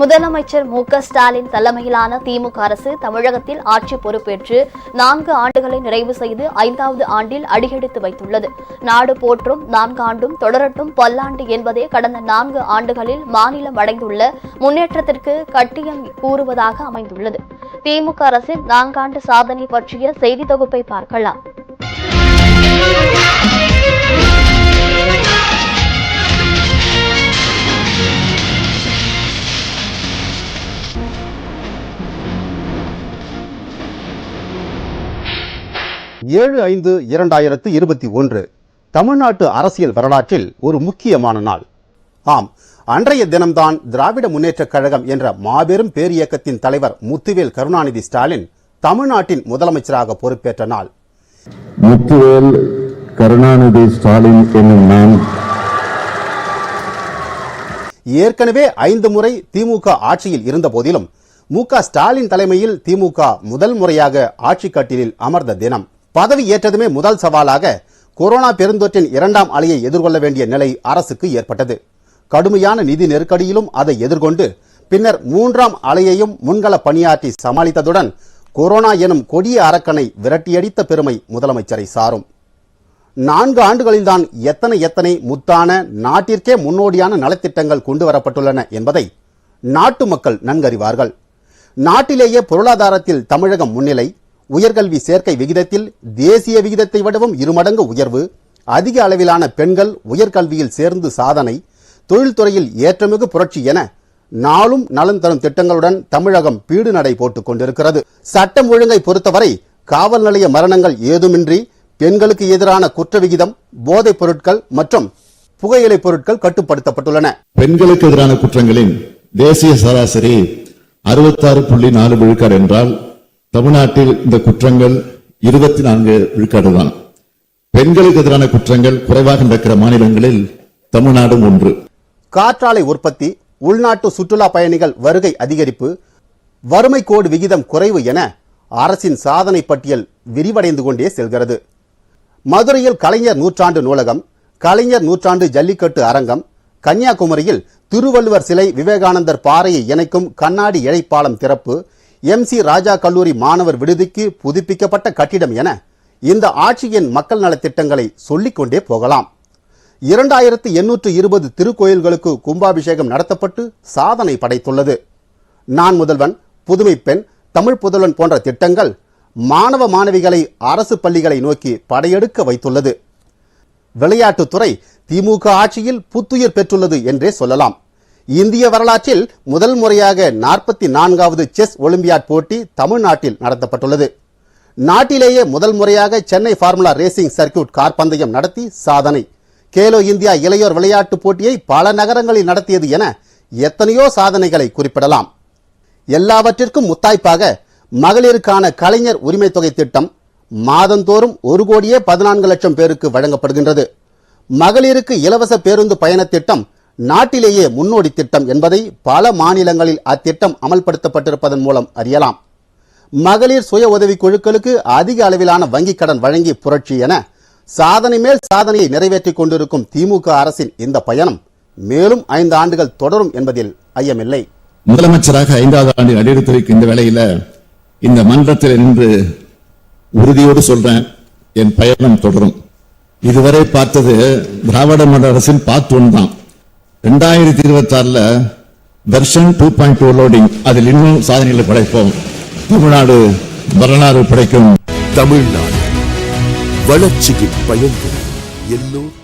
முதலமைச்சர் மு க ஸ்டாலின் தலைமையிலான திமுக அரசு தமிழகத்தில் ஆட்சி பொறுப்பேற்று நான்கு ஆண்டுகளை நிறைவு செய்து ஐந்தாவது ஆண்டில் அடியெடுத்து வைத்துள்ளது. நாடு போற்றும் நான்காண்டும் தொடரட்டும் பல்லாண்டு என்பதே கடந்த நான்கு ஆண்டுகளில் மாநிலம் அடைந்துள்ள முன்னேற்றத்திற்கு கட்டியம் கூறுவதாக அமைந்துள்ளது. திமுக அரசின் நான்காண்டு சாதனை பற்றிய செய்தி தொகுப்பை பார்க்கலாம். ஏழு ஐந்து இரண்டாயிரத்து இருபத்தி ஒன்று. தமிழ்நாட்டு அரசியல் வரலாற்றில் ஒரு முக்கியமான நாள். ஆம் அன்றைய தினம்தான் திராவிட முன்னேற்றக் கழகம் என்ற மாபெரும் பேரியக்கத்தின் தலைவர் முத்துவேல் கருணாநிதி ஸ்டாலின் தமிழ்நாட்டின் முதலமைச்சராக பொறுப்பேற்ற நாள். முத்துவேல் கருணாநிதி ஸ்டாலின் என்னும் நான். ஏற்கனவே ஐந்து முறை திமுக ஆட்சியில் இருந்த போதிலும் மு க ஸ்டாலின் தலைமையில் திமுக முதல் முறையாக ஆட்சி கட்டிலில் அமர்ந்த தினம். பதவி ஏற்றதுமே முதல் சவாலாக கொரோனா பெருந்தொற்றின் இரண்டாம் அலையை எதிர்கொள்ள வேண்டிய நிலை அரசுக்கு ஏற்பட்டது. கடுமையான நிதி நெருக்கடியிலும் அதை எதிர்கொண்டு பின்னர் மூன்றாம் அலையையும் முன்கள பணியாற்றி சமாளித்ததுடன் கொரோனா எனும் கொடிய அரக்கனை விரட்டியடித்த பெருமை முதலமைச்சரை சாரும். நான்கு ஆண்டுகளில்தான் எத்தனை எத்தனை முத்தான நாட்டிற்கே முன்னோடியான நலத்திட்டங்கள் கொண்டு வரப்பட்டுள்ளன என்பதை நாட்டு மக்கள் நன்கறிவார்கள். நாட்டிலேயே பொருளாதாரத்தில் தமிழகம் முன்னிலை உயர்கல்வி சேர்க்கை விகிதத்தில் தேசிய விகிதத்தை விடவும் இருமடங்கு உயர்வு அதிக அளவிலான பெண்கள் உயர்கல்வியில் சேர்ந்து சாதனை தொழில்துறையில் ஏற்றமிகு புரட்சி என நாளும் நலன் தரும் திட்டங்களுடன் தமிழகம் பீடு நடை போட்டுக் கொண்டிருக்கிறது. சட்டம் ஒழுங்கை பொறுத்தவரை காவல் நிலைய மரணங்கள் ஏதுமின்றி பெண்களுக்கு எதிரான குற்ற விகிதம் போதைப் பொருட்கள் மற்றும் புகையிலை பொருட்கள் கட்டுப்படுத்தப்பட்டுள்ளன. பெண்களுக்கு எதிரான குற்றங்களின் தேசிய சராசரி அறுபத்தாறு புள்ளி நாலு விழுக்காடு என்றால் தமிழ்நாட்டில் இந்த குற்றங்கள் இருபத்தி நான்கு விழுக்காடு தான் பெண்களுக்கு எதிரான குற்றங்கள் குறைவாக நடக்கிற மாநிலங்களில் தமிழ்நாடும் ஒன்று. காற்றாலை உற்பத்தி உள்நாட்டு சுற்றுலா பயணிகள் வருகை அதிகரிப்பு வறுமை கோடு விகிதம் குறைவு என அரசின் சாதனை பட்டியல் விரிவடைந்து கொண்டே செல்கிறது. மதுரையில் கலைஞர் நூற்றாண்டு நூலகம் கலைஞர் நூற்றாண்டு ஜல்லிக்கட்டு அரங்கம் கன்னியாகுமரியில் திருவள்ளுவர் சிலை விவேகானந்தர் பாறையை இணைக்கும் கண்ணாடி இழைப்பாலம் திறப்பு எம் சி ராஜா கல்லூரி மாணவர் விடுதிக்கு புதுப்பிக்கப்பட்ட கட்டிடம் என இந்த ஆட்சியின் மக்கள் நலத்திட்டங்களை சொல்லிக்கொண்டே போகலாம். இரண்டாயிரத்து எண்ணூற்று இருபது திருக்கோயில்களுக்கு கும்பாபிஷேகம் நடத்தப்பட்டு சாதனை படைத்துள்ளது. நான் முதல்வன் புதுமை பெண் தமிழ் புதல்வன் போன்ற திட்டங்கள் மாணவ மாணவிகளை அரசு பள்ளிகளை நோக்கி படையெடுக்க வைத்துள்ளது. விளையாட்டுத்துறை திமுக ஆட்சியில் புத்துயிர் பெற்றுள்ளது என்றே சொல்லலாம். இந்திய வரலாற்றில் முதல் முறையாக நாற்பத்தி நான்காவது செஸ் ஒலிம்பியாட் போட்டி தமிழ்நாட்டில் நடத்தப்பட்டுள்ளது. நாட்டிலேயே முதல் முறையாக Chennai formula racing circuit car பந்தயம் நடத்தி சாதனை. கேலோ இந்தியா இளையோர் விளையாட்டுப் போட்டியை பல நகரங்களில் நடத்தியது என எத்தனையோ சாதனைகளை குறிப்பிடலாம். எல்லாவற்றிற்கும் முத்தாய்ப்பாக மகளிருக்கான கலைஞர் உரிமை தொகை திட்டம் மாதந்தோறும் ஒரு கோடியே பதினான்கு லட்சம் பேருக்கு வழங்கப்படுகின்றது. மகளிருக்கு இலவச பேருந்து பயணத் திட்டம் நாட்டிலேயே முன்னோடி திட்டம் என்பதை பல மாநிலங்களில் அத்திட்டம் அமல்படுத்தப்பட்டிருப்பதன் மூலம் அறியலாம். மகளிர் சுய உதவிக் குழுக்களுக்கு அதிக அளவிலான வங்கிக் கடன் வழங்கி புரட்சி என சாதனை மேல் சாதனையை நிறைவேற்றிக் கொண்டிருக்கும் திமுக அரசின் இந்த பயணம் மேலும் ஐந்து ஆண்டுகள் தொடரும் என்பதில் ஐயமில்லை. முதலமைச்சராக ஐந்தாவது ஆண்டில் அடியெடுத்து இந்த வேளையில இந்த மன்றத்தில் நின்று உறுதியோடு சொல்றேன் என் பயணம் தொடரும். இதுவரை பார்த்தது திராவிட மன்ற அரசின் பார்த்து ஒன் தான் ரெண்டாயிரத்தி இருபத்தி ஆறுல version two point two loading அதில் இன்னும் சாதனைகளை படைப்போம். தமிழ்நாடு வரலாறு படைக்கும். தமிழ்நாடு வளர்ச்சியின் பயன்கள் எல்லோரும்